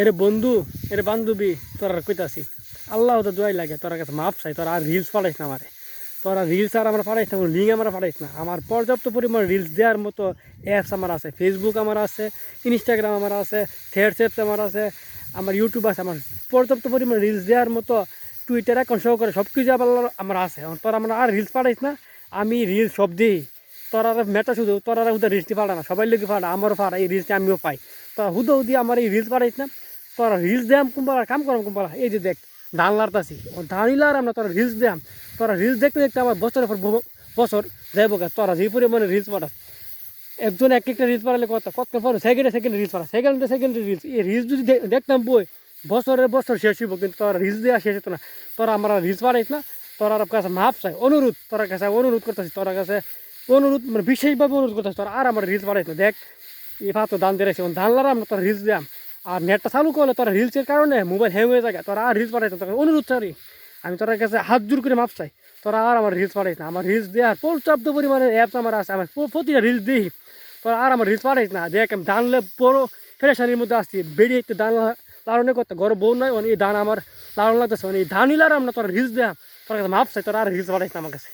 এরে বন্ধু, এরে বান্ধবী, তোরা কইতাছি। আল্লাহ তো দোয়াই লাগে, তোরা কাছে মাপ চাই, তোরা আর রিলস পাঠাইস না আমারে। তোরা রিলস আর আমরা পাঠাইস না লিঙ্ক আমরা পাঠাইস না। আমার পর্যাপ্ত পরিমাণ রিলস দেওয়ার মতো অ্যাপস আমার আছে ফেসবুক আমার আছে ইনস্টাগ্রাম আমার আছে থ্রেডস অ্যাপস আমার আছে, আমার ইউটিউব আছে, আমার পর্যাপ্ত পরিমাণ রিলস দেওয়ার মতো টুইটার অ্যাকাউন্ট সহ করে সব কিছু আবার আমার আছে। তোরা আমরা আর রিলস পাঠাইস না, আমি রিলস সব দিই। তোরা মেটা শুধু, তোরা হুদা রিলসটি পাঠা না, সবাই লোকে পাঠা আমারও পাঠা এই রিলসটি আমিও পাই। তোরা হুদা হুদি আমার এই রিলস পাঠাইস না, তোরা রিলস দেয়াম কুম্পালা, কাম করাম কুম্পালা, এই যে দেখ ধান লাড়তাছি ও ধান ইলার আমরা তোরা রিলস দেয়াম। তোরা রিলস দেখতে দেখতে আমার বছরের পর বছর যাইব গা, তোরা যে পরিমাণে রিলস পাঠাস একজন এক একটা রিলস পাঠালে কত কত পর সেকেন্ডে সেকেন্ডে রিলস পাঠা সেকেন্ডে সেকেন্ডে রিলস এই রিলস যদি দেখতাম বই, বছরের বছর শেষ হইব, কিন্তু তোরা রিলস দেওয়া শেষ হতো না। তোরা আমরা রিলস পাঠাইস না, তোরা কাছে মাপ চাই, অনুরোধ, তোরা কাছে অনুরোধ করতেছি, তোরা কাছে অনুরোধ মানে বিশেষভাবে অনুরোধ করতেছি তোরা আর আমার রিলস না। দেখ, এই ভাতো দান দিয়ে রাখছি লারা আমরা তোরা রিলস দিলাম। আর নেটটা চালু করলে তোরা রিলসের কারণে মোবাইল হ্যাং হয়ে যায় তোরা আর রিলস পাঠাইছ তোরা অনুরোধ চারি আমি তোর কাছে হাত জোর করে মাপ চাই। তোরা আর আমার রিলস পাঠাইস না। আমার রিলস দেওয়ার পর্যাপ্ত পরিমাণে অ্যাপস আমার আছে। আমার প্রতিটা রিলস দিই। তোরা আর আমার রিলস পাঠাইস না। দেখ, আমি দানলে বড় ফেরেশানির মধ্যে আসছি। বেরিয়ে একটু দান লালনে করতে। ঘরে বউ নয় এই ধান আমার লালন লাগতেছে। এই ধান ইলার আমরা তোরা রিলস দেয়া তোর কাছে মাপ চাই। তোরা আর রিলস পাঠাইস না আমার কাছে।